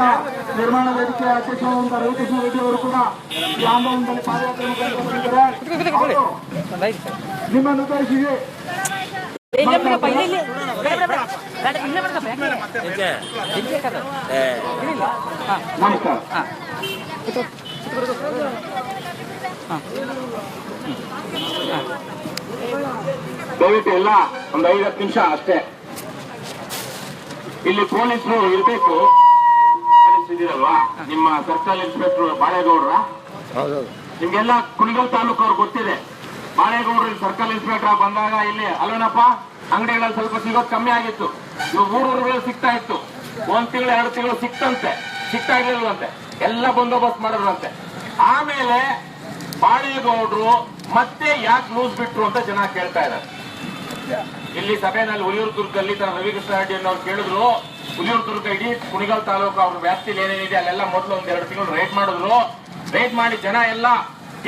ವೇದಿಕೆಯ ನಿರ್ಮಾಣ ವೇದಿಕೆಯ ಅಧ್ಯಕ್ಷರಾದಂಥ ರವಿಕೃಷ್ಣ ರೆಡ್ಡಿ ಅವರು ಕೂಡ ಈ ಆಂದೋಲನದಲ್ಲಿ ಪಾದಯಾತ್ರೆ ನಿಮ್ಮನ್ನು ಉದ್ದೇಶಿಸಿ ನಮಸ್ಕಾರ. ದಯವಿಟ್ಟು ಎಲ್ಲ ಒಂದು ಐದು ಹತ್ತು ನಿಮಿಷ ಅಷ್ಟೇ. ಇಲ್ಲಿ ಪೊಲೀಸರು ಇರಬೇಕು. ಕಳಿಸಿದಿರಲ್ವಾ ನಿಮ್ಮ ಸರ್ಕಲ್ ಇನ್ಸ್ಪೆಕ್ಟರ್ ಬಾಳೇಗೌಡ್ರ? ನಿಮ್ಗೆಲ್ಲ ಕುಣಿಗಲ್ ತಾಲೂಕು ಅವ್ರು ಗೊತ್ತಿದೆ. ಬಾಳೇಗೌಡ್ರ ಸರ್ಕಲ್ ಇನ್ಸ್ಪೆಕ್ಟರ್ ಬಂದಾಗ ಇಲ್ಲಿ ಅಲ್ವೇನಪ್ಪ ಅಂಗಡಿಗಳಲ್ಲಿ ಸ್ವಲ್ಪ ಸಿಗೋದು ಕಮ್ಮಿ ಆಗಿತ್ತು. ಇವು ಊರೂರುಗಳು ಸಿಗ್ತಾ ಇತ್ತು. ಒಂದ್ ತಿಂಗಳು ಎರಡು ತಿಂಗಳು ಸಿಕ್ತಂತೆ. ಸಿಗ್ತಾ ಇರ್ಲಿಲ್ವಂತೆ. ಎಲ್ಲ ಬಂದೋಬಸ್ತ್ ಮಾಡಿದ್ರಂತೆ. ಆಮೇಲೆ ಬಾಳೇಗೌಡ್ರು ಮತ್ತೆ ಯಾಕೆ ಲೂಸ್ ಬಿಟ್ರು ಅಂತ ಜನ ಕೇಳ್ತಾ ಇದ್ದಾರೆ. ಇಲ್ಲಿ ಸಭೆಯಲ್ಲಿ ಹುಲಿಯೂರು ದುರ್ಗದಲ್ಲಿ ತರ ರವಿಕೃಷ್ಣ ರೆಡ್ಡಿ ಅನ್ನೋರು ಕೇಳಿದ್ರು. ಹುಲಿಯೂರು ದುರ್ಗ ಇಡೀ ಕುಣಿಗಲ್ ತಾಲೂಕು ಅವ್ರ ವ್ಯಾಪ್ತಿಲಿ ಏನೇನಿದೆ, ಅಲ್ಲೆಲ್ಲ ಮೊದಲು ಒಂದ್ ಎರಡು ತಿಂಗಳು ರೇಟ್ ಮಾಡಿದ್ರು. ರೇಟ್ ಮಾಡಿ ಜನ ಎಲ್ಲ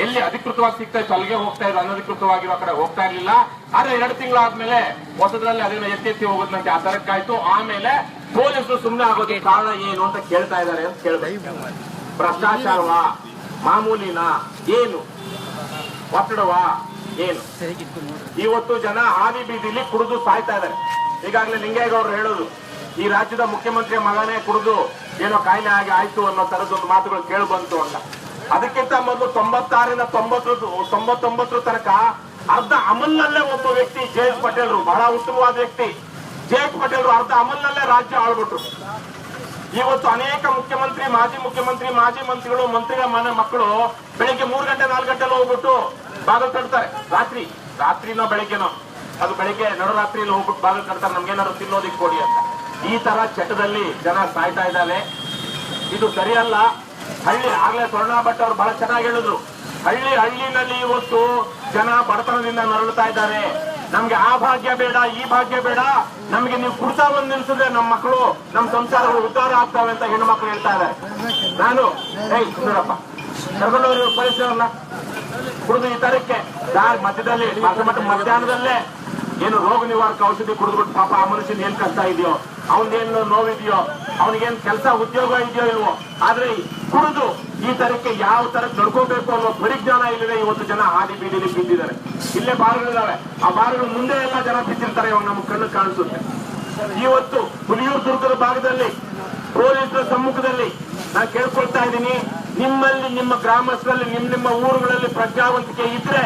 ಎಲ್ಲಿ ಅಧಿಕೃತವಾಗಿ ಸಿಗ್ತಾ ಇತ್ತು, ಅಲ್ಲಿಗೆ ಹೋಗ್ತಾ ಇದ್ರು, ಅನಧಿಕೃತವಾಗಿರೋ ಕಡೆ ಹೋಗ್ತಾ ಇರಲಿಲ್ಲ. ಆದ್ರೆ ಎರಡು ತಿಂಗಳಾದ್ಮೇಲೆ ಹೊಸದ್ರಲ್ಲಿ ಅದನ್ನ ಎತ್ತಿ ಎತ್ತಿ ಹೋಗೋದಂತೆ ಆ ತರಕ್ಕಾಯ್ತು. ಆಮೇಲೆ ಪೊಲೀಸರು ಸುಮ್ಮನೆ ಆಗೋದಕ್ಕೆ ಕಾರಣ ಏನು ಅಂತ ಕೇಳ್ತಾ ಇದ್ದಾರೆ ಅಂತ ಕೇಳ್ಬೇಕು. ಭ್ರಷ್ಟಾಚಾರವಾ, ಮಾಮೂಲಿನ, ಏನು? ಒತ್ತಡವಾ? ಇವತ್ತು ಜನ ಹಾವಿ ಬೀದಿಲಿ ಕುಡಿದು ಸಾಯ್ತಾ ಇದ್ದಾರೆ. ಈಗಾಗಲೇ ಲಿಂಗೇಗೌಡರು ಹೇಳೋದು, ಈ ರಾಜ್ಯದ ಮುಖ್ಯಮಂತ್ರಿ ಮಗನೇ ಕುಡಿದು ಏನೋ ಕಾಯಿಲೆ ಆಗಿ ಆಯ್ತು ಅನ್ನೋ ತರದೊಂದು ಮಾತುಗಳು ಕೇಳಿ ಬಂತು ಅಂತ. ಅದಕ್ಕಿಂತ ಮೊದಲು ತೊಂಬತ್ತಾರರಿಂದ ತೊಂಬತ್ತು ತೊಂಬತ್ತೊಂಬತ್ತರ ತನಕ ಅರ್ಧ ಅಮಲ್ನಲ್ಲೇ ಒಬ್ಬ ವ್ಯಕ್ತಿ ಜೆ ಎಸ್ ಪಟೇಲ್ರು, ಬಹಳ ಉತ್ತಮವಾದ ವ್ಯಕ್ತಿ. ಜೆ ಎಸ್ ಪಟೇಲ್ರು ಅರ್ಧ ಅಮಲ್ನಲ್ಲೇ ರಾಜ್ಯ ಆಳ್ಬಿಟ್ರು. ಇವತ್ತು ಅನೇಕ ಮುಖ್ಯಮಂತ್ರಿ, ಮಾಜಿ ಮುಖ್ಯಮಂತ್ರಿ, ಮಾಜಿ ಮಂತ್ರಿಗಳು, ಮಂತ್ರಿಗಳ ಮನೆ ಮಕ್ಕಳು ಬೆಳಿಗ್ಗೆ ಮೂರು ಗಂಟೆ, ನಾಲ್ಕು ಗಂಟೆಲ್ಲ ಹೋಗ್ಬಿಟ್ಟು ಬಾಗಿಲು ತಡ್ತಾರೆ ರಾತ್ರಿ, ರಾತ್ರಿನೋ ಬೆಳಿಗ್ಗೆನೋ. ಅದು ಬೆಳಿಗ್ಗೆ ನಡುರಾತ್ರಿಯಲ್ಲಿ ಹೋಗ್ಬಿಟ್ಟು ಬಾಗಿಲು ತಡ್ತಾರೆ ನಮ್ಗೇನಾದ್ರು ತಿನ್ನೋದಿಕ್ ಕೊಡಿ ಅಂತ. ಈ ತರ ಚಟದಲ್ಲಿ ಜನ ಸಾಯ್ತಾ ಇದ್ದಾರೆ. ಇದು ಸರಿಯಲ್ಲ. ಹಳ್ಳಿ ಆಗ್ಲೇ ಸ್ವರ್ಣ ಭಟ್ ಅವ್ರು ಬಹಳ ಚೆನ್ನಾಗಿ ಹೇಳಿದ್ರು. ಹಳ್ಳಿ ಹಳ್ಳಿನಲ್ಲಿ ಇವತ್ತು ಜನ ಬಡತನದಿಂದ ನರಳುತ್ತಾ ಇದ್ದಾರೆ. ನಮ್ಗೆ ಆ ಭಾಗ್ಯ ಬೇಡ, ಈ ಭಾಗ್ಯ ಬೇಡ. ನಮ್ಗೆ ನೀವು ಕುರ್ತಾ ಒಂದ್ ನಿಲ್ಸಿದ್ರೆ ನಮ್ಮ ಮಕ್ಕಳು ನಮ್ಮ ಸಂಸಾರಗಳು ಉದ್ಧಾರ ಆಗ್ತಾವೆ ಅಂತ ಹೆಣ್ಣು ಮಕ್ಕಳು ಹೇಳ್ತಾ ಇದ್ದಾರೆ. ನಾನು, ಏಯ್ ಸುಂದರಪ್ಪ ಕರ್ಕೊಂಡವ್ರು ಕುಡಿದು ಈ ತರಕ್ಕೆ. ದಾರಿ ಮಧ್ಯದಲ್ಲಿ ಮಟ್ಟ ಮಧ್ಯಾಹ್ನದಲ್ಲೇ. ಏನು ರೋಗ ನಿವಾರಕ ಔಷಧಿ ಕುಡಿದ್ಬಿಟ್ಟು ಪಾಪ ಆ ಮನುಷ್ಯನ ಏನ್ ಕಷ್ಟ ಇದೆಯೋ ಅವನೇನು ನೋವಿದೆಯೋ ಅವನಿಗೇನು ಕೆಲಸ ಉದ್ಯೋಗ ಇದೆಯೋ ಇಲ್ವೋ, ಆದ್ರೆ ಕುಡಿದು ಈ ತರಕ್ಕೆ ಯಾವ ತರ ನಡ್ಕೋಬೇಕು ಅನ್ನೋ ಪರಿಜ್ಞಾನ ಇಲ್ಲದೆ ಇವತ್ತು ಜನ ಹಾದಿ ಬೀದಿಲಿ ಬಿದ್ದಿದ್ದಾರೆ. ಇಲ್ಲೇ ಬಾರ್ಗಳಿದಾವೆ. ಆ ಬಾರ್ಗಳ ಮುಂದೆ ಎಲ್ಲ ಜನ ಬಿದ್ದಿರ್ತಾರೆ, ಇವಾಗ ನಮ್ಗೆ ಕಣ್ಣು ಕಾಣಿಸುತ್ತೆ. ಇವತ್ತು ಹುಲಿಯೂರು ದುರ್ಗದ ಭಾಗದಲ್ಲಿ, ಪೊಲೀಸರ ಸಮ್ಮುಖದಲ್ಲಿ ನಾನು ಕೇಳ್ಕೊಳ್ತಾ ಇದ್ದೀನಿ. ನಿಮ್ಮಲ್ಲಿ, ನಿಮ್ಮ ಗ್ರಾಮಸ್ಥರಲ್ಲಿ ನಿಮ್ಮ ನಿಮ್ಮ ಊರುಗಳಲ್ಲಿ ಪ್ರಜ್ಞಾವಂತಿಕೆ ಇದ್ರೆ,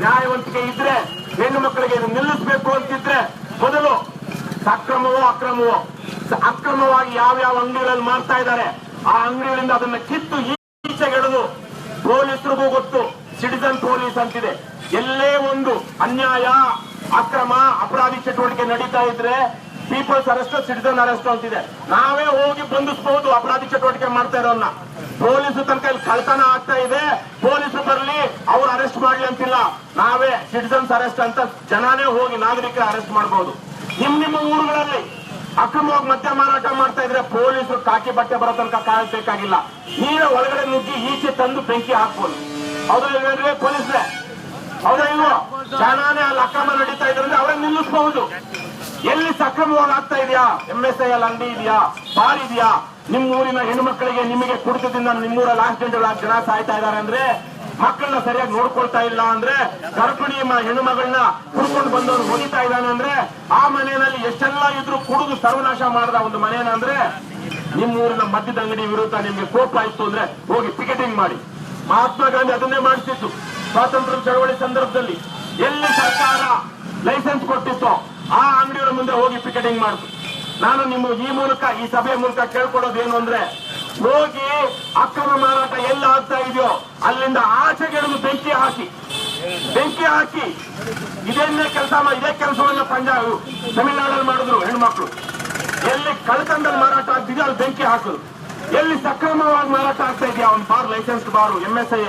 ನ್ಯಾಯವಂತಿಕೆ ಇದ್ರೆ, ಹೆಣ್ಣು ಮಕ್ಕಳಿಗೆ ನಿಲ್ಲಿಸಬೇಕು ಅಂತಿದ್ರೆ ಮೊದಲು ಸಕ್ರಮವೋ ಅಕ್ರಮವೋ, ಸ- ಅಕ್ರಮವಾಗಿ ಯಾವ ಯಾವ ಅಂಗಡಿಗಳಲ್ಲಿ ಮಾಡ್ತಾ ಇದ್ದಾರೆ, ಆ ಅಂಗಡಿಗಳಿಂದ ಅದನ್ನ ಕಿತ್ತು ಈಚೆಗೆಳೆದು ಪೊಲೀಸರಿಗೂ ಗೊತ್ತು, ಸಿಟಿಸನ್ ಪೊಲೀಸ್ ಅಂತಿದೆ. ಎಲ್ಲೇ ಒಂದು ಅನ್ಯಾಯ, ಅಕ್ರಮ, ಅಪರಾಧಿ ಚಟುವಟಿಕೆ ನಡೀತಾ ಇದ್ರೆ ಪೀಪಲ್ಸ್ ಅರೆಸ್ಟ್, ಸಿಟಿಸನ್ ಅರೆಸ್ಟ್ ಅಂತಿದೆ. ನಾವೇ ಹೋಗಿ ಬಂಧಿಸಬಹುದು ಅಪರಾಧಿ ಚಟುವಟಿಕೆ ಮಾಡ್ತಾ ಇರೋನ್ನ ಪೊಲೀಸರು ತನಕ ಇಲ್ಲಿ ಕಳ್ತನ ಆಗ್ತಾ ಇದೆ. ಪೊಲೀಸರು ಬರಲಿ, ಅವ್ರು ಅರೆಸ್ಟ್ ಮಾಡ್ಲಿ ಅಂತಿಲ್ಲ. ನಾವೇ ಸಿಟಿಸನ್ಸ್ ಅರೆಸ್ಟ್ ಅಂತ ಜನಾನೇ ಹೋಗಿ ನಾಗರಿಕರ ಅರೆಸ್ಟ್ ಮಾಡಬಹುದು ನಿಮ್ ನಿಮ್ಮ ಊರುಗಳಲ್ಲಿ ಅಕ್ರಮವಾಗಿ ಮದ್ಯ ಮಾರಾಟ ಮಾಡ್ತಾ ಇದ್ರೆ ಪೊಲೀಸರು ಕಾಕಿ ಬಟ್ಟೆ ಬರೋ ತನಕ ಕಾಯಬೇಕಾಗಿಲ್ಲ. ನೀವೇ ಒಳಗಡೆ ನುಗ್ಗಿ ಈಚೆ ತಂದು ಬೆಂಕಿ ಹಾಕ್ಬೋದು. ಇಲ್ವೇನ್ರಿ ಪೊಲೀಸ್ರೆ? ಹೌದಾ ಇಲ್ವೋ? ಜನಾನೇ ಅಲ್ಲಿ ಅಕ್ರಮ ನಡೀತಾ ಇದ್ರೆ ಅವರೇ ನಿಲ್ಲಿಸಬಹುದು. ಎಲ್ಲಿ ಸಕ್ರಮವಾಗಿ ಆಗ್ತಾ ಇದೆಯಾ? ಎಂ ಎಸ್ ಐ ಅಲ್ಲಿ ಅಂಗಡಿ ಇದೆಯಾ? ಬಾರ್ ಇದೆಯಾ? ನಿಮ್ಮ ಊರಿನ ಹೆಣ್ಣು ಮಕ್ಕಳಿಗೆ ನಿಮಗೆ ಕುಡಿತದಿಂದ ನಿಮ್ಮೂರಲ್ಲಿ ಆಕ್ಸಿಡೆಂಟ್ ಜನ ಸಾಯ್ತಾ ಇದ್ದಾರೆ ಅಂದ್ರೆ ಮಕ್ಕಳನ್ನ ಸರಿಯಾಗಿ ನೋಡ್ಕೊಳ್ತಾ ಇಲ್ಲ ಅಂದ್ರೆ ಗರ್ಭಿಣಿ ಹೆಣ್ಣು ಮಗಳನ್ನ ಕುಡ್ಕೊಂಡು ಬಂದವರು ಹೊಡಿತಾ ಇದ್ದಾನೆ ಅಂದ್ರೆ ಆ ಮನೆಯಲ್ಲಿ ಎಷ್ಟೆಲ್ಲ ಇದ್ರು ಕುಡಿದು ಸರ್ವನಾಶ ಮಾಡಿದ ಒಂದು ಮನೆಯನ್ನ ಅಂದ್ರೆ ನಿಮ್ಮ ಊರಿನ ಮದ್ಯದ ಅಂಗಡಿ ವಿರುದ್ಧ ನಿಮ್ಗೆ ಕೋಪ ಆಯ್ತು ಅಂದ್ರೆ ಹೋಗಿ ಪಿಕೆಟಿಂಗ್ ಮಾಡಿ. ಮಹಾತ್ಮ ಗಾಂಧಿ ಅದನ್ನೇ ಮಾಡಿಸಿದ್ದು ಸ್ವಾತಂತ್ರ್ಯ ಚಳವಳಿ ಸಂದರ್ಭದಲ್ಲಿ ಎಲ್ಲಿ ಸರ್ಕಾರ ಲೈಸೆನ್ಸ್ ಕೊಟ್ಟಿತ್ತು ಆ ಅಂಗಡಿಯವರ ಮುಂದೆ ಹೋಗಿ ಪಿಕೆಟಿಂಗ್ ಮಾಡಿತು. ನಾನು ನಿಮ್ಮ ಈ ಮೂಲಕ, ಈ ಸಭೆ ಮೂಲಕ ಕೇಳ್ಕೊಡೋದೇನು ಅಂದ್ರೆ, ಹೋಗಿ ಅಕ್ರಮ ಮಾರಾಟ ಎಲ್ಲ ಆಗ್ತಾ ಇದೆಯೋ ಅಲ್ಲಿಂದ ಆಚೆಗೆಳೆದು ಬೆಂಕಿ ಹಾಕಿ ಬೆಂಕಿ ಹಾಕಿ, ಇದನ್ನೇ ಕೆಲಸ ಇದೇ ಕೆಲಸವನ್ನ ಪಂಜಾಬ್ ತಮಿಳುನಾಡಲ್ಲಿ ಮಾಡಿದ್ರು ಹೆಣ್ಮಕ್ಳು. ಎಲ್ಲಿ ಕಳ್ಕಂಡಲ್ಲಿ ಮಾರಾಟ ಆಗ್ತಿದೆಯೋ ಅಲ್ಲಿ ಬೆಂಕಿ ಹಾಕುದು. ಎಲ್ಲಿ ಸಕ್ರಮವಾಗಿ ಮಾರಾಟ ಆಗ್ತಾ ಇದೆಯಾ ಅವ್ನು bar licence bar M S I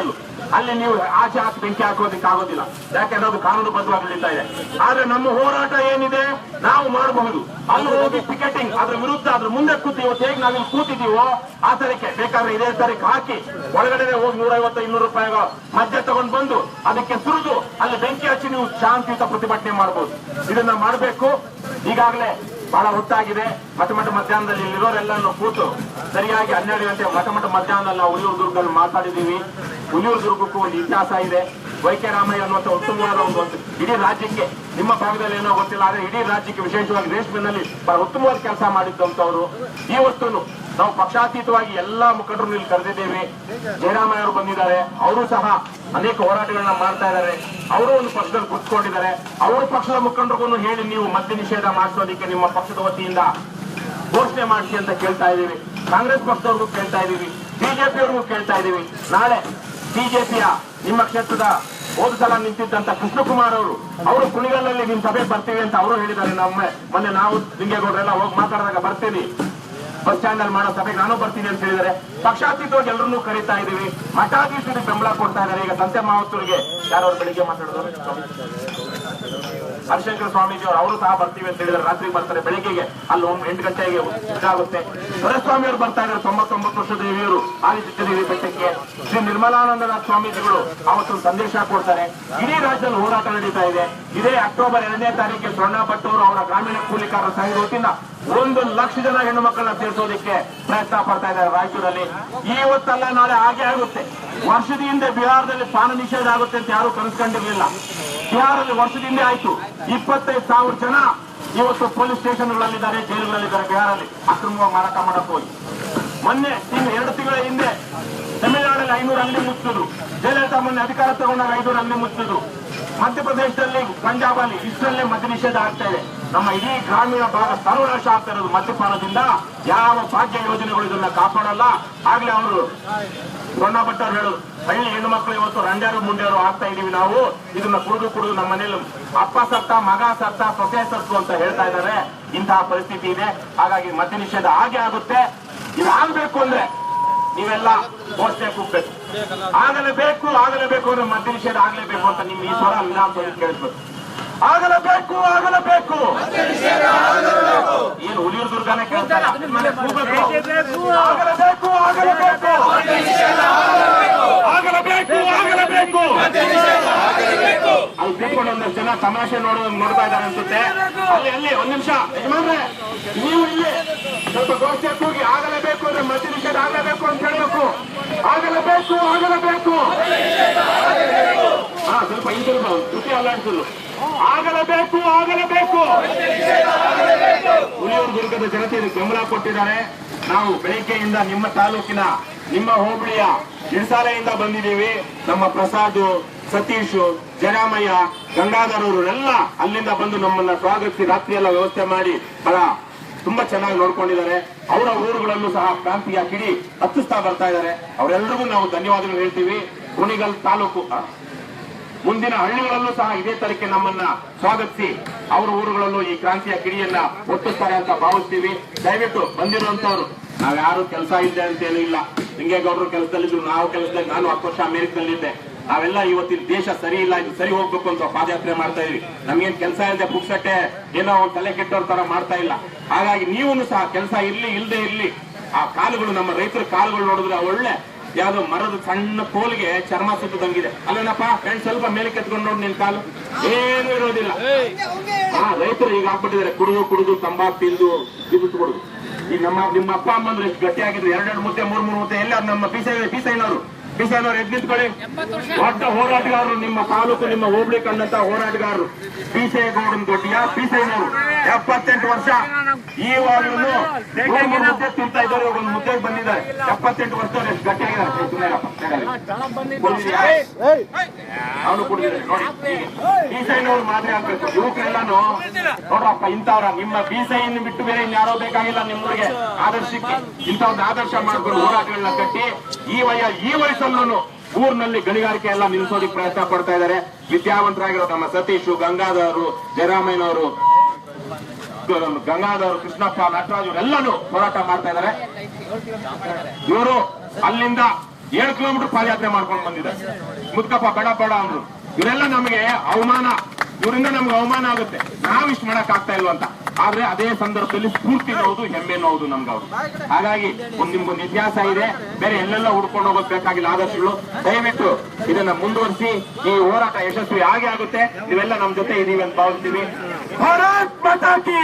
ಅಲ್ಲೂ ನೀವು ಆಚೆ ಆಚೆ ಬೆಂಕಿ ಹಾಕೋದಿಕ್ಕೆ ಆಗೋದಿಲ್ಲ. ಯಾಕೆಂದ್ರೆ ಅದು ಕಾನೂನುಬದ್ಧವಾಗಿ ನಿಲ್ತಾ ಇದೆ. ಆದ್ರೆ ನಮ್ಮ ಹೋರಾಟ ಏನಿದೆ? ನಾವು ಮಾಡಬಹುದು. ಅಲ್ಲಿ ಹೋಗಿ ಟಿಕೆಟಿಂಗ್ ಅದ್ರ ವಿರುದ್ಧ, ಅದ್ರ ಮುಂದೆ ಕೂತೀವೋ ಹೇಗೆ ನಾವಿಲ್ಲಿ ಕೂತಿದೀವೋ ಆ ತರಕ್ಕೆ ಬೇಕಾದ್ರೆ ಇದೇ ತಾರೀಕು ಹಾಕಿ ಒಳಗಡೆ ಹೋಗಿ ನೂರೈವತ್ತು, ಇನ್ನೂರು ರೂಪಾಯಿ ಮಧ್ಯ ತಗೊಂಡು ಬಂದು ಅದಕ್ಕೆ ಸುರಿದು ಅಲ್ಲಿ ಬೆಂಕಿ ಹಚ್ಚಿ ನೀವು ಶಾಂತಿಯುತ ಪ್ರತಿಭಟನೆ ಮಾಡಬಹುದು. ಇದನ್ನ ಮಾಡಬೇಕು. ಈಗಾಗಲೇ ಬಹಳ ಹೊತ್ತಾಗಿದೆ. ಮಠ ಮಠ ಮಧ್ಯಾಹ್ನದಲ್ಲಿ ಇಲ್ಲಿರೋರೆಲ್ಲನ್ನು ಕೂತು ಸರಿಯಾಗಿ ಹನ್ನೆರಡು ಗಂಟೆ ಮಠ ಮಠ ಮಧ್ಯಾಹ್ನದಲ್ಲಿ ನಾವು ಉಳಿಯೂರು ದುರ್ಗದಲ್ಲಿ ಮಾತಾಡಿದ್ದೀವಿ. ಉಳಿಯೂರು ದುರ್ಗಕ್ಕೂ ಒಂದು ಇತಿಹಾಸ ಇದೆ. ವೈಕೆ ರಾಮಯ್ಯ ಅನ್ನುವಂಥ ಉತ್ತಮವಾದ ಒಂದು ಇಡೀ ರಾಜ್ಯಕ್ಕೆ, ನಿಮ್ಮ ಭಾಗದಲ್ಲಿ ಏನೋ ಗೊತ್ತಿಲ್ಲ, ಆದರೆ ಇಡೀ ರಾಜ್ಯಕ್ಕೆ ವಿಶೇಷವಾಗಿ ರೇಷ್ಮೆನಲ್ಲಿ ಬಹಳ ಉತ್ತಮವಾದ ಕೆಲಸ ಮಾಡಿದ್ದಂಥವ್ರು ವಸ್ತುನು ನಾವು ಪಕ್ಷಾತೀತವಾಗಿ ಎಲ್ಲಾ ಮುಖಂಡರು ಇಲ್ಲಿ ಕರೆದಿದ್ದೇವೆ. ಜಯರಾಮಯ್ಯ ಅವರು ಬಂದಿದ್ದಾರೆ. ಅವರು ಸಹ ಅನೇಕ ಹೋರಾಟಗಳನ್ನ ಮಾಡ್ತಾ ಇದ್ದಾರೆ. ಅವರು ಒಂದು ಪಕ್ಷದಲ್ಲಿ ಕುತ್ಕೊಂಡಿದ್ದಾರೆ. ಅವರ ಪಕ್ಷದ ಮುಖಂಡರಿಗೂ ಹೇಳಿ ನೀವು ಮದ್ಯ ನಿಷೇಧ ಮಾಡಿಸೋದಕ್ಕೆ ನಿಮ್ಮ ಪಕ್ಷದ ವತಿಯಿಂದ ಘೋಷಣೆ ಮಾಡಿಸಿ ಅಂತ ಕೇಳ್ತಾ ಇದ್ದೀವಿ. ಕಾಂಗ್ರೆಸ್ ಪಕ್ಷದವ್ರಿಗೂ ಕೇಳ್ತಾ ಇದ್ದೀವಿ. ಬಿಜೆಪಿಯವ್ರಿಗೂ ಕೇಳ್ತಾ ಇದ್ದೀವಿ. ನಾಳೆ ಬಿಜೆಪಿಯ ನಿಮ್ಮ ಕ್ಷೇತ್ರದ ಹೋದ ಸಲ ನಿಂತಿದ್ದಂತ ಕೃಷ್ಣಕುಮಾರ್ ಅವರು ಅವರು ಕುಣಿಗಲ್ಲಲ್ಲಿ ನಿಮ್ ಸಭೆ ಬರ್ತೀವಿ ಅಂತ ಅವರು ಹೇಳಿದ್ದಾರೆ. ನಮ್ಮ ಮೊನ್ನೆ ನಾವು ಲಿಂಗೇಗೌಡರೆಲ್ಲ ಹೋಗಿ ಮಾತಾಡಿದಾಗ ಬರ್ತೀವಿ ಬಸ್ ಸ್ಟ್ಯಾಂಡ್ ಅಲ್ಲಿ ಮಾಡೋ ಸಭೆಗೆ ನಾನು ಬರ್ತೀನಿ ಅಂತ ಹೇಳಿದರೆ ಪಕ್ಷಾತೀತವಾಗಿ ಎಲ್ಲರನ್ನೂ ಕರೀತಾ ಇದೀವಿ ಮಠಾಧೀಶರಿಗೆ ಬೆಂಬಲ ಕೊಡ್ತಾ ಇದ್ದಾರೆ. ಈಗ ಸಂತೆ ಮಾವತ್ತೂರಿಗೆ ಯಾರು ಬೆಳಿಗ್ಗೆ ಮಾತಾಡಿದ್ರು? ಹರಿಶಂಕರ ಸ್ವಾಮೀಜಿ ಅವರು ಅವರು ಸಹ ಬರ್ತೀವಿ ಅಂತ ಹೇಳಿದ್ರೆ ರಾತ್ರಿ ಬರ್ತಾರೆ, ಬೆಳಿಗ್ಗೆಗೆ ಅಲ್ಲಿ ಒಂದು ಎಂಟು ಗಂಟೆಗೆ ಇದಾಗುತ್ತೆ. ದೊರೆಸ್ವಾಮಿ ಅವರು ಬರ್ತಾ ಇದ್ದಾರೆ, ತೊಂಬತ್ತೊಂಬತ್ತು ವರ್ಷದ ಹಿರಿಯರು ಆದಿತ್ಯದೇವಿ ಬೆಟ್ಟಕ್ಕೆ. ಶ್ರೀ ನಿರ್ಮಲಾನಂದನಾಥ ಸ್ವಾಮೀಜಿಗಳು ಅವತ್ತು ಸಂದೇಶ ಕೊಡ್ತಾರೆ. ಇಡೀ ರಾಜ್ಯದಲ್ಲಿ ಹೋರಾಟ ನಡೀತಾ ಇದೆ. ಇದೇ ಅಕ್ಟೋಬರ್ ಎರಡನೇ ತಾರೀಕಿಗೆ ಸ್ವರ್ಣ ಭಟ್ಟವರು ಅವರ ಗ್ರಾಮೀಣ ಕೂಲಿಕಾರರ ಸಂಘದ ವತಿಯಿಂದ ಒಂದು ಲಕ್ಷ ಜನ ಹೆಣ್ಣು ಮಕ್ಕಳನ್ನ ಸೇರಿಸೋದಕ್ಕೆ ಪ್ರಯತ್ನ ಪಡ್ತಾ ಇದ್ದಾರೆ ರಾಯಚೂರಲ್ಲಿ. ಇವತ್ತಲ್ಲ ನಾಳೆ ಹಾಗೆ ಆಗುತ್ತೆ. ವರ್ಷದ ಹಿಂದೆ ಬಿಹಾರದಲ್ಲಿ ಪಾನ ನಿಷೇಧ ಆಗುತ್ತೆ ಅಂತ ಯಾರು ಕನಸ್ಕೊಂಡಿರ್ಲಿಲ್ಲ. ಬಿಹಾರಲ್ಲಿ ವರ್ಷದಿಂದ ಆಯ್ತು? ಇಪ್ಪತ್ತೈದು ಸಾವಿರ ಜನ ಇವತ್ತು ಪೊಲೀಸ್ ಸ್ಟೇಷನ್ಗಳಲ್ಲಿದ್ದಾರೆ, ಜೈಲುಗಳಲ್ಲಿದ್ದಾರೆ ಬಿಹಾರಲ್ಲಿ. ಅಕ್ರಮವಾಗಿ ಮಾರಾಟ ಮಾಡಕ್ ಹೋಗಿ. ಮೊನ್ನೆ, ಇನ್ನು ಎರಡು ತಿಂಗಳ ಹಿಂದೆ ತಮಿಳುನಾಡಲ್ಲಿ ಐನೂರು ಅಲ್ಲಿ ಮುಚ್ಚಿದ್ರು. ಜಯಲಲಿತಾ ಮೊನ್ನೆ ಅಧಿಕಾರ ತಗೊಂಡಾಗ ಐನೂರು ಅಲ್ಲಿ ಮುಚ್ಚಿದ್ರು. ಮಧ್ಯಪ್ರದೇಶದಲ್ಲಿ ಪಂಜಾಬ್ ಅಲ್ಲಿ ಇಷ್ಟರಲ್ಲೇ ಮದ್ಯ ನಿಷೇಧ ಆಗ್ತಾ ಇದೆ. ನಮ್ಮ ಇಡೀ ಗ್ರಾಮೀಣ ಭಾಗ ಸರ್ವನಾಶ ಆಗ್ತಾ ಇರೋದು ಮದ್ಯಪಾನದಿಂದ. ಯಾವ ಭಾಗ್ಯ ಯೋಜನೆಗಳು ಇದನ್ನ ಕಾಪಾಡಲ್ಲ. ಆಗ್ಲೇ ಅವರು ಸೊಣ್ಣ ಭಟ್ ಹೇಳೋದು. ಹಳ್ಳಿ ಹೆಣ್ಣು ಮಕ್ಕಳು ಇವತ್ತು ರಂಡ್ಯಾರು ಮುಂಡ್ಯಾರು ಆಗ್ತಾ ಇದೀವಿ ನಾವು. ಇದನ್ನ ಕುಡಿದು ಕುಡಿದು ನಮ್ಮ ಮನೇಲಿ ಅಪ್ಪ ಸತ್ತ ಮಗ ಸತ್ತ ಸೊಸೆ ಸತ್ತು ಅಂತ ಹೇಳ್ತಾ ಇದ್ದಾರೆ. ಇಂತಹ ಪರಿಸ್ಥಿತಿ ಇದೆ. ಹಾಗಾಗಿ ಮದ್ಯ ನಿಷೇಧ ಹಾಗೆ ಆಗುತ್ತೆ. ಇದಾಗಬೇಕು ಆಗ್ಬೇಕು ಅಂದ್ರೆ ನೀವೆಲ್ಲ ಘೋಷಣೆ ಕೂಗ್ಬೇಕು. ಆಗಲೇಬೇಕು ಆಗಲೇಬೇಕು ಅಂದ್ರೆ ಮದ್ಯ ನಿಷೇಧ ಆಗ್ಲೇಬೇಕು ಅಂತ ನಿಮ್ಗೆ ಈ ಸ್ವರ ವಿಧಾನಸಭೆ ಕೇಳಿಸ್ಬೇಕು. ಆಗಲೇಬೇಕು ಆಗಲೇಬೇಕು ಏನು ಹುಲಿಯೂರು ದುರ್ಗಾನೇ ಕೇಳ್ತಾರೆ ಆಗಲೇಬೇಕು ಆಗಲೇಬೇಕು ಆಗಲೇಬೇಕು ಅಲ್ಲಿ ಕೂತ್ಕೊಂಡು ಒಂದಷ್ಟು ಜನ ತಮಾಷೆ ನೋಡೋ ನೋಡ್ತಾ ಇದ್ದಾರೆ ಅನ್ಸುತ್ತೆ. ಅಲ್ಲಿ ಅಲ್ಲಿ, ಒಂದ್ ನಿಮಿಷ. ಯಜಮಾನ್ರೆ, ನೀವು ಇಲ್ಲಿ ಸ್ವಲ್ಪ ಗೋಷ್ಠಿ ಕೂಗಿ ಆಗಲೇಬೇಕು ಅಂದ್ರೆ ಮಧ್ಯ ನಿಷೇಧ ಆಗಲೇಬೇಕು ಅಂತ ಹೇಳ್ಬೇಕು. ಆಗಲೇಬೇಕು ಆಗಲೇಬೇಕು. ಹಾ, ಸ್ವಲ್ಪ ಹಿಂದೆ ತುಟಿ ಅಲ್ಲಾಡ್ಸಲು ಆಗಲೇಬೇಕು ಆಗಲೇಬೇಕು. ಹುಲಿಯೂರು ದುರ್ಗದ ಜನತೆ ಬೆಂಬಲ ಕೊಟ್ಟಿದ್ದಾರೆ. ನಾವು ಬೆಳಿಗ್ಗೆಯಿಂದ ನಿಮ್ಮ ತಾಲೂಕಿನ, ನಿಮ್ಮ ಹೋಬಳಿಯ ಹಿಡ್ಸಾಲೆಯಿಂದ ಬಂದಿದ್ದೀವಿ. ನಮ್ಮ ಪ್ರಸಾದ್ ಸತೀಶ್, ಜರಾಮಯ್ಯ ಗಂಗಾಧರವರೆಲ್ಲ ಅಲ್ಲಿಂದ ಬಂದು ನಮ್ಮನ್ನ ಸ್ವಾಗತಿಸಿ ರಾತ್ರಿ ಎಲ್ಲ ವ್ಯವಸ್ಥೆ ಮಾಡಿ ಬಹಳ ತುಂಬಾ ಚೆನ್ನಾಗಿ ನೋಡ್ಕೊಂಡಿದ್ದಾರೆ. ಅವರ ಊರುಗಳನ್ನು ಸಹ ಕ್ರಾಂತಿಯ ಕಿಡಿ ಹತ್ತಿಸ್ತಾ ಬರ್ತಾ ಇದ್ದಾರೆ. ಅವರೆಲ್ಲರಿಗೂ ನಾವು ಧನ್ಯವಾದಗಳು ಹೇಳ್ತೀವಿ. ಕುಣಿಗಲ್ ತಾಲೂಕು ಮುಂದಿನ ಹಳ್ಳಿಗಳಲ್ಲೂ ಸಹ ಇದೇ ತರಕ್ಕೆ ನಮ್ಮನ್ನ ಸ್ವಾಗತಿಸಿ ಅವರ ಊರುಗಳಲ್ಲೂ ಈ ಕ್ರಾಂತಿಯ ಕಿಡಿಯನ್ನ ಒಟ್ಟಿಸ್ತಾರೆ ಅಂತ ಭಾವಿಸ್ತೀವಿ. ದಯವಿಟ್ಟು ಬಂದಿರುವಂತವ್ರು, ನಾವ್ಯಾರು ಕೆಲಸ ಇದ್ದೆ ಅಂತ ಏನೂ ಇಲ್ಲ. ಲಿಂಗೇಗೌಡರು ಕೆಲಸದಲ್ಲಿದ್ರು, ನಾವು ಕೆಲಸದಲ್ಲಿ, ನಾನು ಹತ್ತು ವರ್ಷ ಅಮೆರಿಕದಲ್ಲಿದ್ದೆ. ನಾವೆಲ್ಲ ಇವತ್ತಿನ ದೇಶ ಸರಿ ಇಲ್ಲ, ಇದು ಸರಿ ಹೋಗ್ಬೇಕು ಅಂತ ಪಾದಯಾತ್ರೆ ಮಾಡ್ತಾ ಇದೀವಿ. ನಮ್ಗೇನ್ ಕೆಲಸ ಇಲ್ಲದೆ ಪುಕ್ಸಟ್ಟೆ ಏನೋ ಒಂದು ತಲೆ ಕೆಟ್ಟವ್ರ ತರ ಮಾಡ್ತಾ ಇಲ್ಲ. ಹಾಗಾಗಿ ನೀವು ಸಹ ಕೆಲಸ ಇರ್ಲಿ ಇಲ್ಲದೆ ಇರ್ಲಿ. ಆ ಕಾಲುಗಳು ನಮ್ಮ ರೈತರ ಕಾಲುಗಳು ನೋಡಿದ್ರೆ ಒಳ್ಳೆ. ಯಾವ್ದೋ ಮರದ ಸಣ್ಣ ಕೋಲ್ಗೆ ಚರ್ಮ ಸುತ್ತದಂಗಿದೆ ಅಲ್ಲೇನಪ್ಪ ಫ್ರೆಂಡ್ ಸ್ವಲ್ಪ ಮೇಲೆ ಕೆತ್ಕೊಂಡು ನೋಡಿ ನಿನ್ ಕಾಲು. ಏನು ಇರೋದಿಲ್ಲ. ಆ ರೈತರು ಈಗ ಹಾಕ್ಬಿಟ್ಟಿದ್ದಾರೆ ಕುಡಿದು ಕುಡಿದು, ತಂಬಾಕು ತಿಂದು ಕೊಡುದು ಈಗ ನಮ್ಮ, ನಿಮ್ಮ ಅಪ್ಪ ಅಮ್ಮಂದ್ರೆ ಎಷ್ಟು ಗಟ್ಟಿಯಾಗಿದ್ರು ಎರಡೆರಡು ಮುದ್ದೆ, ಮೂರ್, ಮೂರು ಮುದ್ದೆ. ಎಲ್ಲ ನಮ್ಮ ಪೀಸ ಪಿಸೈನವರು ಎದ್ದು ನಿಂತ್ಕೊಳ್ಳಿ. ದೊಡ್ಡ ಹೋರಾಟಗಾರರು ನಿಮ್ಮ ತಾಲೂಕು, ನಿಮ್ಮ ಹೋಬಳಿ ಕಂಡಂತ ಹೋರಾಟಗಾರರು. ಪಿಸೈ ದೊಡ್ಡ ದೊಡ್ಡಿಯ, ಪಿಸೇನವರು. ಎಪ್ಪತ್ತೆಂಟು ವರ್ಷ ಈ ವಾರ್ಡ್ ಮುದ್ದೆ ತಿಂತಾ ಇದ್ದಾರೆ ಒಂದು ಮುದ್ದೆ ಬಂದಿದ್ದಾರೆ. ಎಪ್ಪತ್ತೆಂಟು ವರ್ಷ ಎಷ್ಟು ಗಟ್ಟಿಯಾಗಿದ್ದಾರೆ ಅವನು ಕುಡಿದಿದ್ದಾರೆ, ನೋಡಿ. ಮಾದರಿ ಆಗ್ಬೇಕು. ಯುವಕರೆಲ್ಲಾನು, ನೋಡ್ರಪ್ಪ, ಇಂಥವ್ರ, ನಿಮ್ಮ ಬೀಸೈನ್ ಬಿಟ್ಟು ಬೇರೆ ಇನ್ಯಾರೋ ಬೇಕಾಗಿಲ್ಲ ನಿಮ್ಮೂರಿಗೆ. ಆದರ್ಶಕ್ಕೆ ಇಂಥವ್ರನ್ನ ಆದರ್ಶ ಮಾಡ್ಕೊಂಡು ಹೋರಾಟಗಳನ್ನ ಕಟ್ಟಿ, ಈ ವಯ, ಈ ವಯಸ್ಸಲ್ಲೂ ಊರಿನಲ್ಲಿ ಗಣಿಗಾರಿಕೆ ಎಲ್ಲ ನಿಲ್ಲಿಸೋದಕ್ಕೆ ಪ್ರಯತ್ನ ಪಡ್ತಾ ಇದ್ದಾರೆ. ವಿದ್ಯಾವಂತರಾಗಿರೋ ನಮ್ಮ ಸತೀಶ್, ಗಂಗಾಧರರು, ಜಯರಾಮಯ್ಯನವರು ಗಂಗಾಧರ್ ಕೃಷ್ಣಪ್ಪ, ನಟರಾಜ್ ಎಲ್ಲನೂ ಹೋರಾಟ ಮಾಡ್ತಾ ಇದ್ದಾರೆ. ಇವರು ಅಲ್ಲಿಂದ ಏಳು ಕಿಲೋಮೀಟರ್ ಪಾದಯಾತ್ರೆ ಮಾಡ್ಕೊಂಡು ಬಂದಿದ್ದಾರೆ. ಮುದ್ಕಪ್ಪ ಬೇಡ ಬೇಡ ಅಂದ್ರು ಇವರೆಲ್ಲ ನಮಗೆ ಅವಮಾನ. ಇವರಿಂದ ನಮ್ಗೆ ಅವಮಾನ ಆಗುತ್ತೆ. ನಾವು ಇಷ್ಟು ಮಾಡಕ್ ಆಗ್ತಾ ಇಲ್ವ ಅಂತ ಆದ್ರೆ ಅದೇ ಸಂದರ್ಭದಲ್ಲಿ ಸ್ಫೂರ್ತಿ ಹೌದು ಹೆಮ್ಮೆ ಹೌದು ನಮ್ಗೆ ಅವ್ರು ಹಾಗಾಗಿ ಒಂದ್ ನಿಮ್ಗೊಂದು ಇತಿಹಾಸ ಇದೆ ಬೇರೆ ಎಲ್ಲೆಲ್ಲ ಹುಡ್ಕೊಂಡು ಹೋಗಬೇಕಾಗಿಲ್ಲ ಬೇಕಾಗಿಲ್ಲ ಆದರ್ಶಗಳು ದಯವಿಟ್ಟು ಇದನ್ನ ಮುಂದುವರಿಸಿ ಈ ಹೋರಾಟ ಯಶಸ್ವಿ ಹಾಗೆ ಆಗುತ್ತೆ. ನೀವೆಲ್ಲ ನಮ್ ಜೊತೆ ಇದೀವಿ ಅಂತ ಭಾವಿಸ್ತೀವಿ. ಭಾರತ್ ಮತಾಕಿ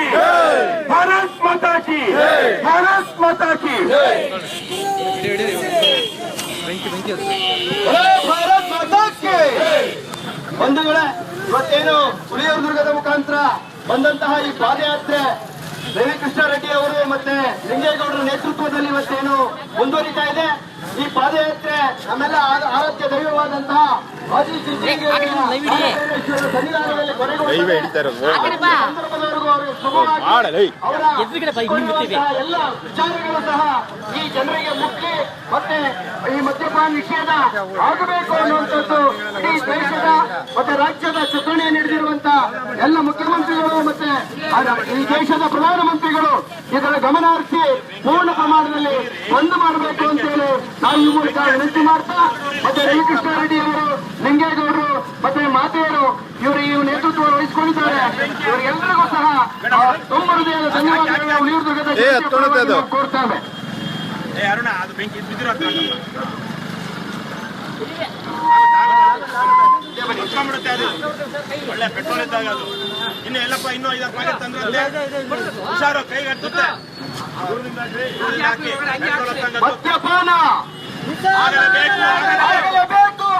ಭಾರತ್ ಮಾತಾ ಕಿ! ಭಾರತ್ ಮಾತಾ ಕಿ! ಭಾರತ್ ಬಂಧುಗಳೇ ಇವತ್ತೇನು ಹುಲಿಯೂರು ದುರ್ಗದ ಮುಖಾಂತರ ಬಂದಂತಹ ಈ ಪಾದಯಾತ್ರೆ ರವಿಕೃಷ್ಣ ರೆಡ್ಡಿ ಅವರು ಮತ್ತೆ ಲಿಂಗೇಗೌಡರ ನೇತೃತ್ವದಲ್ಲಿ ಇವತ್ತೇನು ಮುಂದುವರಿತಾ ಇದೆ? ಈ ಪಾದಯಾತ್ರೆ ನಮ್ಮೆಲ್ಲ ಆರೋಗ್ಯ ಆರಾಧ್ಯ ದೈವವಾದಂತಹ ಸನ್ನಿಧಾನದಲ್ಲಿ. ಸಂದರ್ಭದವರೆಗೂ ಎಲ್ಲ ವಿಚಾರಗಳು ಸಹ ಈ ಜನರಿಗೆ ಮುಖ್ಯ ಮತ್ತೆ ಈ ಮದ್ಯಪಾನ ನಿಷೇಧ ಆಗಬೇಕು ಅನ್ನುವಂಥದ್ದು ಇಡೀ ದೇಶದ ಮತ್ತೆ ರಾಜ್ಯದ ಚುನಾವಣೆ ನಡೆದಿರುವಂತ ಎಲ್ಲ ಮುಖ್ಯಮಂತ್ರಿಗಳು ಮತ್ತೆ ಈ ದೇಶದ ಪ್ರಧಾನಮಂತ್ರಿಗಳು ಇದರ ಗಮನ ಹರಿಸಿ ಪೂರ್ಣ ಪ್ರಮಾಣದಲ್ಲಿ ಬಂದ್ ಮಾಡಬೇಕು ಅಂತೇಳಿ ನಾವು ಈ ಮೂಲಕ ವಿನಂತಿ ಮಾಡ್ತಾ ಮತ್ತೆ ಶ್ರೀಕೃಷ್ಣ ರೆಡ್ಡಿ ಅವರು ಲಿಂಗೇಗೌಡರು ಮತ್ತೆ ಮಾತೆಯರು ಇವರು ಈ ನೇತೃತ್ವ ವಹಿಸಿಕೊಂಡಿದ್ದಾರೆ. ಇವರೆಲ್ಲರಿಗೂ ಸಹ ತುಂಬ ಹೃದಯದ ಧನ್ಯವಾದಗಳು ನಾವು ನೀರು ದುರ್ಗದ ಕೋರ್ತೇವೆ ಒಳ್ಳೆ ಪೆಟ್ರೋಲ್ ಇದ್ದಾಗ ಅದು. ಇನ್ನು ಎಲ್ಲಪ್ಪ ಇನ್ನೂ ಐದಾರು ಪ್ಯಾಕೆಟ್ ತಂದ್ರೆ ಹುಷಾರು ಕೈ ಹತ್ತುತ್ತೆ ಮದ್ಯಪಾನ!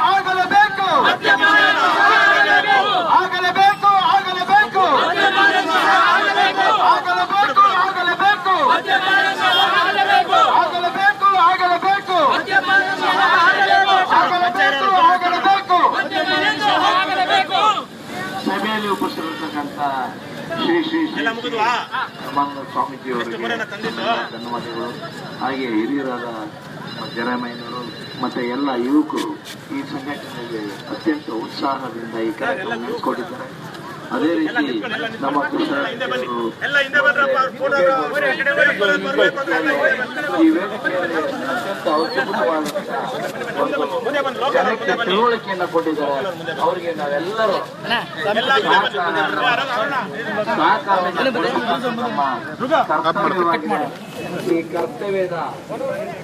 ಆಗಲೇಬೇಕು ಶ್ರೀ ಶ್ರೀ ಶ್ರೀ ಸ್ವಾಮೀಜಿಯವರಿಗೆ ತಂದಿದ್ದು? ಧನ್ಯವಾದಗಳು. ಹಾಗೆ ಹಿರಿಯರಾದ ಜಯರಾಮಯ್ಯನವರು ಮತ್ತೆ ಎಲ್ಲ ಯುವಕರು ಈ ಸಂಘಟನೆಗೆ ಅತ್ಯಂತ ಉತ್ಸಾಹದಿಂದ ಈ ಕಾರ್ಯಕ್ರಮ ನಡೆಸಿಕೊಟ್ಟಿದ್ದಾರೆ. ಅದೇ ರೀತಿ ನಮ್ಮ ಈ ಜನಕ್ಕೆ ಕೊಟ್ಟಿದ್ದಾರೆ. ಅವರಿಗೆ ನಾವೆಲ್ಲರೂ ಸಹಕಾರ ಕರ್ತವ್ಯದ